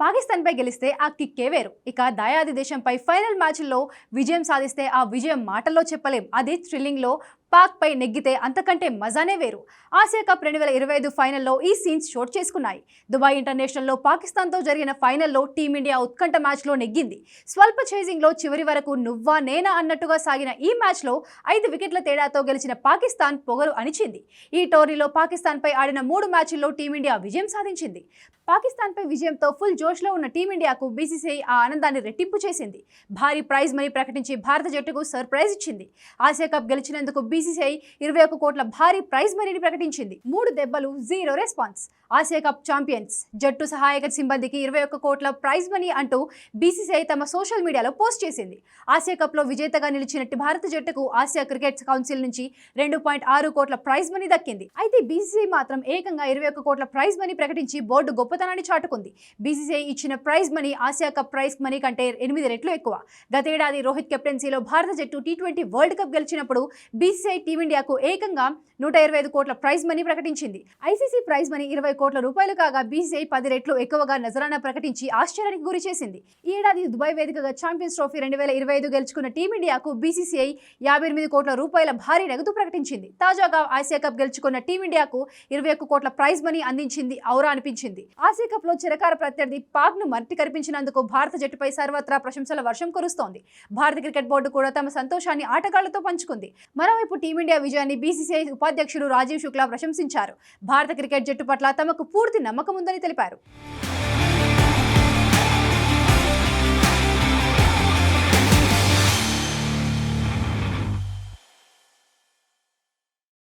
పాకిస్తాన్పై గెలిస్తే ఆ కిక్కే వేరు. ఇక దయాది దేశంపై ఫైనల్ మ్యాచ్లో విజయం సాధిస్తే ఆ విజయం మాటల్లో చెప్పలేం. అది థ్రిల్లింగ్లో పాక్ పై నెగ్గితే అంతకంటే మజానే వేరు. ఆసియా కప్ రెండు వేల ఇరవై ఐదు ఫైనల్లో ఈ సీన్స్ చోటు చేసుకున్నాయి. దుబాయ్ ఇంటర్నేషనల్లో పాకిస్తాన్తో జరిగిన ఫైనల్లో టీమిండియా ఉత్కంఠ మ్యాచ్లో నెగ్గింది. స్వల్ప చేజింగ్లో చివరి వరకు నువ్వా నేనా అన్నట్టుగా సాగిన ఈ మ్యాచ్లో ఐదు వికెట్ల తేడాతో గెలిచిన పాకిస్తాన్ పొగరు అణిచింది. ఈ టోర్నీలో పాకిస్తాన్పై ఆడిన మూడు మ్యాచ్ల్లో టీమిండియా విజయం సాధించింది. పాకిస్తాన్పై విజయంతో ఫుల్ జోష్లో ఉన్న టీమిండియాకు బీసీసీఐ ఆ ఆనందాన్ని రెట్టింపు చేసింది. భారీ ప్రైజ్ మనీ ప్రకటించి భారత జట్టుకు సర్ప్రైజ్ ఇచ్చింది. ఆసియా కప్ గెలిచినందుకు బీసీసీఐ ఇరవై ఒక కోట్ల భారీ ప్రైజ్ మనీని ప్రకటించింది. మూడు దెబ్బలు zero response. Asia cup champions. జట్టు సహాయక సిబ్బందికి ఇరవై ఒక్క కోట్ల ప్రైజ్ మనీ అంటూ బీసీసీఐ తమ సోషల్ మీడియాలో పోస్ట్ చేసింది. ఆసియా కప్లో విజేతగా నిలిచినట్టు భారత జట్టుకు ఆసియా క్రికెట్ కౌన్సిల్ నుంచి రెండు పాయింట్ ఆరు కోట్ల ప్రైజ్ మనీ దక్కింది. అయితే బీసీసీఐ మాత్రం ఏకంగా ఇరవై ఒక్క కోట్ల ప్రైజ్ మనీ ప్రకటించి బోర్డు గొప్పతనాన్ని చాటుకుంది. బీసీసీఐ ఇచ్చిన prize money Asia cup prize money కంటే ఎనిమిది రెట్లు ఎక్కువ. గతేడాది రోహిత్ కెప్టెన్సీలో భారత జట్టు టీ ట్వంటీ వరల్డ్ కప్ గెలిచినప్పుడు బీసీసీఐ టీమిండియాకు ఏకంగా నూట ఇరవై ఐదు కోట్ల ప్రైజ్ మనీ ప్రకటించింది. ఐసీసీ ప్రైజ్ మనీ ఇరవై కోట్ల రూపాయలు కాగా బీసీఐ పది రెట్లు ఎక్కువగా నజరానా ప్రకటించి ఆశ్చర్యానికి గురి చేసింది. ఈ ఏడాది దుబాయ్ వేదికగా ఛాంపియన్స్ ట్రోఫీ రెండు వేల ఇరవై ఐదు గెలుచుకున్న టీమిండియాకు బీసీసీఐ యాభై ఎనిమిది కోట్ల రూపాయల భారీ నగదు ప్రకటించింది. తాజాగా ఆసియా కప్ గెలుచుకున్న టీమిండియాకు ఇరవై ఒక్క కోట్ల ప్రైజ్ మనీ అందించింది ఔరా అనిపించింది. ఆసియా కప్లో చిరకార ప్రత్యర్థి పాక్ను మట్టి కనిపించినందుకు భారత జట్టుపై సర్వత్రా ప్రశంసల వర్షం కురుస్తోంది. భారత క్రికెట్ బోర్డు కూడా తమ సంతోషాన్ని ఆటగాళ్ళతో పంచుకుంది. మరోవైపు టీమిండియా విజయాన్ని బీసీసీఐ ఉపాధ్యక్షుడు రాజీవ్ శుక్లా ప్రశంసించారు. భారత క్రికెట్ జట్టు పట్ల తమకు పూర్తి నమ్మకం ఉందని తెలిపారు.